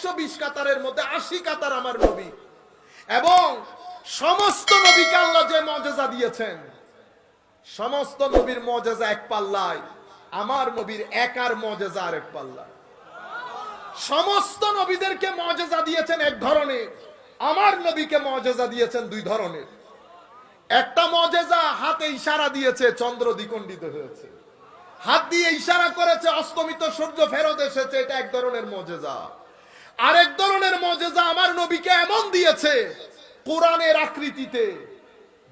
একশো বিশ কাতারের মধ্যে আশি কাতার আমার নবী। এবং সমস্ত নবীকে আল্লাহ যে মজেজা দিয়েছেন, সমস্ত নবীর মজেজা এক পাল্লায়, আমার নবীর একার মজেজা আর এক পাল্লায়। সমস্ত নবীদেরকে মজেজা দিয়েছেন এক ধরনের, আমার নবীকে মজেজা দিয়েছেন দুই ধরনের। একটা মজেজা হাতে ইশারা দিয়েছে, চন্দ্র দ্বিখণ্ডিত হয়েছে। হাত দিয়ে ইশারা করেছে, অস্তমিত সূর্য ফেরত এসেছে, এটা এক ধরনের মজেজা আরেক ধরনের মজেজা আমার নবীকে এমন দিয়েছে কোরআনের আকৃতিতে,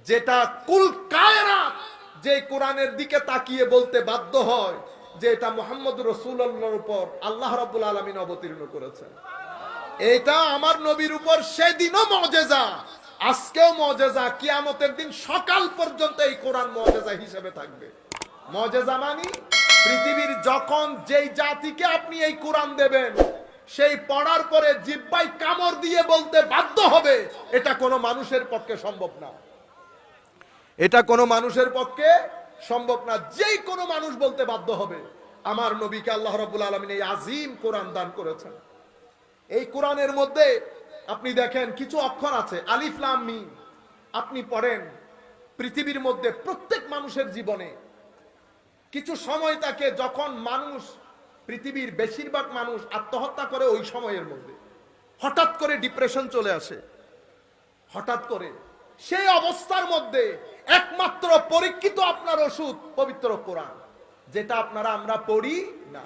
যেটা কুল কায়রাত যে কোরআনের দিকে তাকিয়ে বলতে বাধ্য হয়, যে এটা মোহাম্মদ রসুল্লাহর উপর আল্লাহ রাব্বুল আলমিন অবতীর্ণ করেছেন। এটা আমার নবীর উপর সেদিনও মজেজা, আজকেও মজেজা, কিয়ামতের দিন সকাল পর্যন্ত এই কোরআন মজেজা হিসেবে থাকবে। মজেজা মানি পৃথিবীর যখন যেই জাতিকে আপনি এই কোরআন দেবেন সেই পড়ার পরে জিব্বাই কামড় দিয়ে বলতে বাধ্য হবে, এটা কোনো মানুষের পক্ষে সম্ভব না। এটা কোনো মানুষের পক্ষে সম্ভব না, যেই কোনো মানুষ বলতে বাধ্য হবে, আমার নবীকে আল্লাহ রাব্বুল আলামিন এই আজিম কোরআন দান করেছেন। এই কোরআনের মধ্যে আপনি দেখেন কিছু অক্ষর আছে, আলিফ, লাম, মিম। আপনি পড়েন, পৃথিবীর মধ্যে প্রত্যেক মানুষের জীবনে কিছু সময় তাকে যখন মানুষ পৃথিবীর বেশিরভাগ মানুষ আত্মহত্যা করে ওই সময়ের মধ্যে। হঠাৎ করে ডিপ্রেশন চলে আসে। হঠাৎ করে সেই অবস্থার মধ্যে একমাত্র পরীক্ষিত আপনার ওষুধ, পবিত্র কোরআন। যেটা আপনারা, আমরা পড়ি না।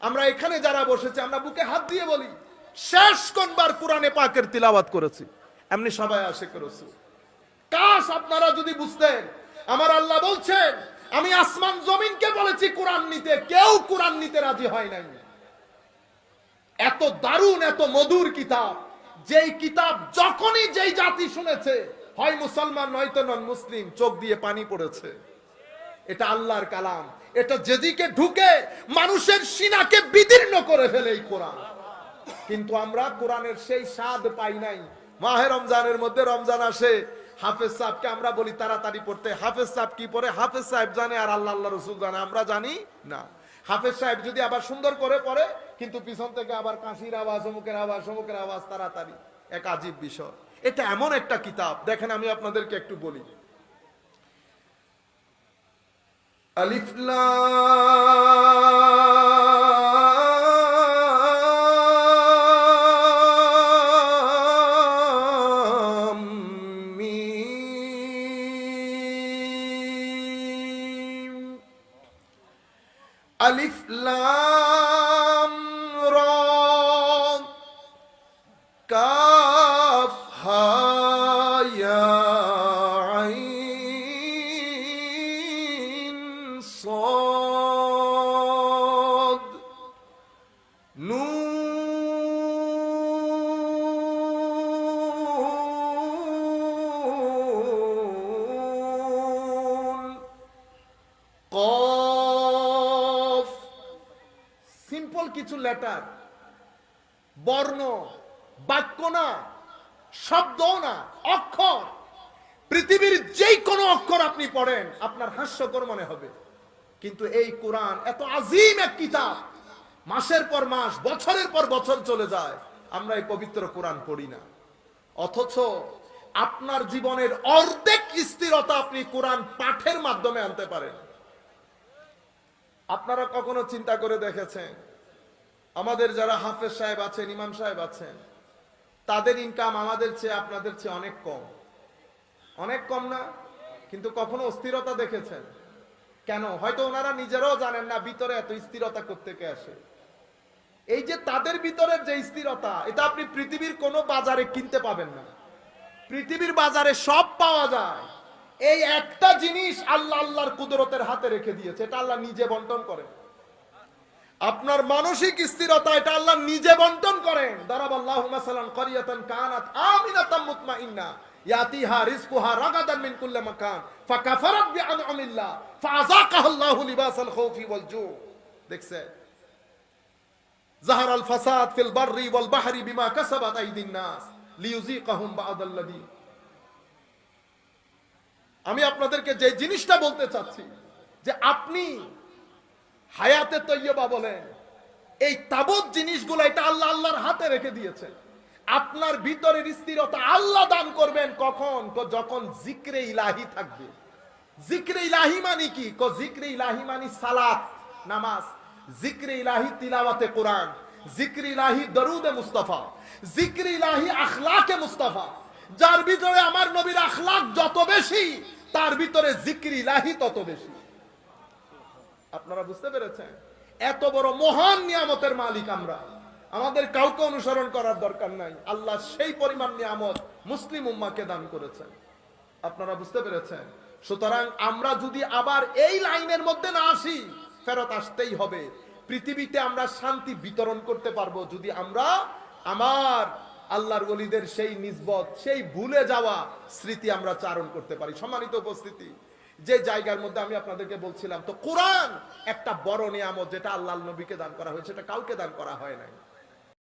আমরা এখানে যারা বসেছি, আমরা বুকে হাত দিয়ে বলি, শেষ কোনবার কোরআনে পাকের তিলাওয়াত করেছি? এমনি সবাই আসে করেছি কাশ আপনারা যদি বুঝতেন, আমার আল্লাহ বলছেন আমি আসমান জমিনকে বলেছি, কোরআন নিতে। কেউ কোরআন নিতে রাজি হয় নাই। এত দারুণ, এত মধুর কিতাব। যেই কিতাব যখনই যেই জাতি শুনেছে, হয় মুসলমান, নয়তো নন মুসলিম, চোখ দিয়ে পানি পড়েছে। এটা আল্লাহর কালাম। এটা যেদিকে ঢুকে, মানুষের সিনাকে বিদীর্ণ করে ফেলে এই কোরআন। কিন্তু আমরা কোরআনের সেই স্বাদ পাই নাই। মাহে রমজানের মধ্যে রমজান আসে হাফেজ সাহেবকে আমরা বলি তাড়াতাড়ি পড়তে। হাফেজ সাহেব কি পড়ে? হাফেজ সাহেব জানে আর আল্লাহ আল্লাহ রসুল জানে। আমরা জানি না। হাফেজ সাহেব যদি আবার সুন্দর করে পড়ে, কিন্তু পিছন থেকে আবার কাশির আওয়াজ, অমুকের আওয়াজ অমুকের আওয়াজ, তাড়াতাড়ি। এক আজীব বিষয়। এটা এমন একটা কিতাব। দেখেন, আমি আপনাদেরকে একটু বলি। আলিফ ألف لام را كاف ها يا عين صاد. কিছু লেটার, বর্ণ, বাক্য না শব্দ না, অক্ষর। পৃথিবীর যেই কোনো অক্ষর আপনি পড়েন, আপনার হাস্যকর মনে হবে। কিন্তু এই কোরআন এত আজিম এক কিতাব, মাসের পর মাস, বছরের পর বছর চলে যায়, আমরা এই পবিত্র কোরআন পড়ি না। অথচ আপনার জীবনের অর্ধেক স্থিরতা আপনি কোরআন পাঠের মাধ্যমে আনতে পারেন। আপনারা কখনো চিন্তা করে দেখেছেন আমাদের যারা হাফেজ সাহেব আছেন, ইমাম সাহেব আছেন, তাদের ইনকাম আমাদের চেয়ে আপনাদের চেয়ে অনেক কম। অনেক কম না? কিন্তু কখনো অস্থিরতা দেখেছেন? কেন? হয়তো ওনারা নিজেরাও জানেন না ভিতরে এত স্থিরতা করতে আসে। এই যে তাদের ভিতরের যে স্থিরতা, এটা আপনি পৃথিবীর কোনো বাজারে কিনতে পাবেন না। পৃথিবীর বাজারে সব পাওয়া যায়। এই একটা জিনিস আল্লাহ আল্লাহর কুদরতের হাতে রেখে দিয়েছে, এটা আল্লাহ নিজে বন্টন করেন। আপনার মানসিক স্থিরতা, এটা আল্লাহ নিজে বন্টন করেন। আল্লাহু দেখছে? জাহার আল ফাসাদ বিমা আমি আপনাদেরকে যে জিনিসটা বলতে চাচ্ছি, যে আপনি হায়াতে তৈয়বা বলেন এই তাবৎ জিনিসগুলো এটা আল্লাহ আল্লাহর হাতে রেখে দিয়েছে। আপনার ভিতরের স্থিরতা আল্লাহ দান করবেন কখন? ক- যখন জিক্রে ইলাহি থাকবে। জিক্রে ইলাহি মানে কি? ক জিক্রে ইলাহি মানে সালাত, নামাজ। জিক্রে ইলাহি তিলাওয়াতে কোরআন। জিক্রে ইলাহি দরুদে মুস্তাফা। জিক্রে ইলাহি আখলাকে মুস্তাফা। যার ভিতরে আমার নবীর আখলাক যত বেশি, তার ভিতরে জিক্রি ইলাহি তত বেশি। আপনারা বুঝতে পেরেছেন? এত বড় মহান নিয়ামতের মালিক আমরা। আমাদের কাউকে অনুসরণ করার দরকার নাই। আল্লাহ সেই পরিমাণ নিয়ামত মুসলিম উম্মাকে দান করেছেন। আপনারা বুঝতে পেরেছেন? সুতরাং আমরা যদি আবার এই লাইনের মধ্যে না আসি, ফেরত আসতেই হবে। পৃথিবীতে আমরা শান্তি বিতরণ করতে পারব যদি আমরা আমার আল্লাহর ওলিদের সেই নিজবত সেই ভুলে যাওয়া স্মৃতি আমরা চারণ করতে পারি। সম্মানিত উপস্থিতি যে জায়গার মধ্যে আমি আপনাদেরকে বলছিলাম, তো কোরআন একটা বড় নিয়ামত যেটা আল্লাহ নবীকে দান করা হয়েছে এটা কাউকে দান করা হয় নাই।